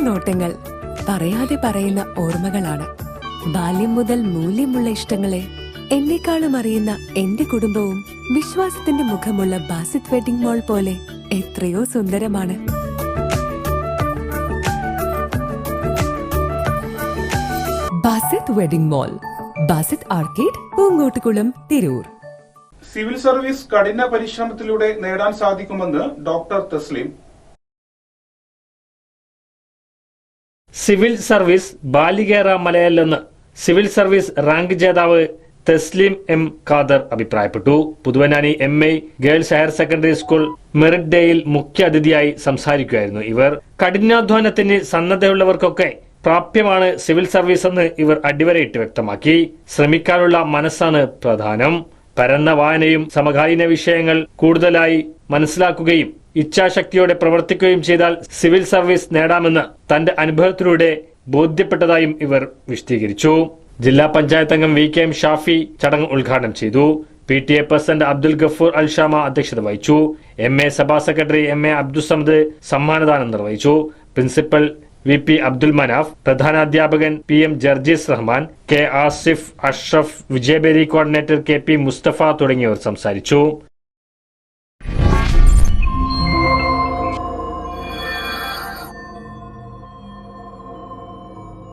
നോട്ടങ്ങൾ പറയാതെ പറയുന്ന ഓർമ്മകളാണ്. ബാല്യം മുതൽ മൂല്യമുള്ള ഇഷ്ടങ്ങളെ എന്നെക്കാളും അറിയുന്ന എന്റെ കുടുംബവും വിശ്വാസത്തിന്റെ മുഖമുള്ള ബാസിത് വെഡിംഗ് മോൾ പോലെ എത്രയോ സുന്ദരമാണ്. Basith wedding mall Basith arcade civil service കഠിന പരിശ്രമത്തിലൂടെ നേടാൻ സാധിക്കുമെന്ന് ഡോക്ടർ തസ്ലിം സിവിൽ സർവീസ് ബാലികേറ മലയല്ലെന്ന് സിവിൽ സർവീസ് റാങ്ക് ജേതാവ് തെസ്ലിം എം ഖാദർ അഭിപ്രായപ്പെട്ടു. Puthuvanani M I girls higher secondary school merit ഡേയിൽ മുഖ്യ അതിഥിയായി സംസാരിക്കുകയായിരുന്നു ഇവർ. കഠിനാധ്വാനത്തിന് സന്നദ്ധയുള്ളവർക്കൊക്കെ പ്രാപ്യമാണ് സിവിൽ സർവീസ് എന്ന് ഇവർ അടിവരയിട്ട് വ്യക്തമാക്കി. ശ്രമിക്കാനുള്ള മനസ്സാണ് പ്രധാനം. പരന്ന വായനയും സമകാലീന വിഷയങ്ങൾ കൂടുതലായി മനസ്സിലാക്കുകയും ഇച്ഛാശക്തിയോടെ പ്രവർത്തിക്കുകയും ചെയ്താൽ സിവിൽ സർവീസ് നേടാമെന്ന് തന്റെ അനുഭവത്തിലൂടെ ബോധ്യപ്പെട്ടതായും ഇവർ വിശദീകരിച്ചു. ജില്ലാ പഞ്ചായത്ത് അംഗം വി കെ എം ഷാഫി ചടങ്ങ് ഉദ്ഘാടനം ചെയ്തു. P T A president Abdul Gafoor Alshama അധ്യക്ഷത വഹിച്ചു. എം എ സഭാ സെക്രട്ടറി എം എ അബ്ദുസമദ് സമ്മാനദാനം നിർവഹിച്ചു. Principal V P Abdul Manaf പ്രധാനാധ്യാപകൻ P M Jarjees Rahman K Asif Ashraf Vijayabheri coordinator K P Musthafa തുടങ്ങിയവർ സംസാരിച്ചു.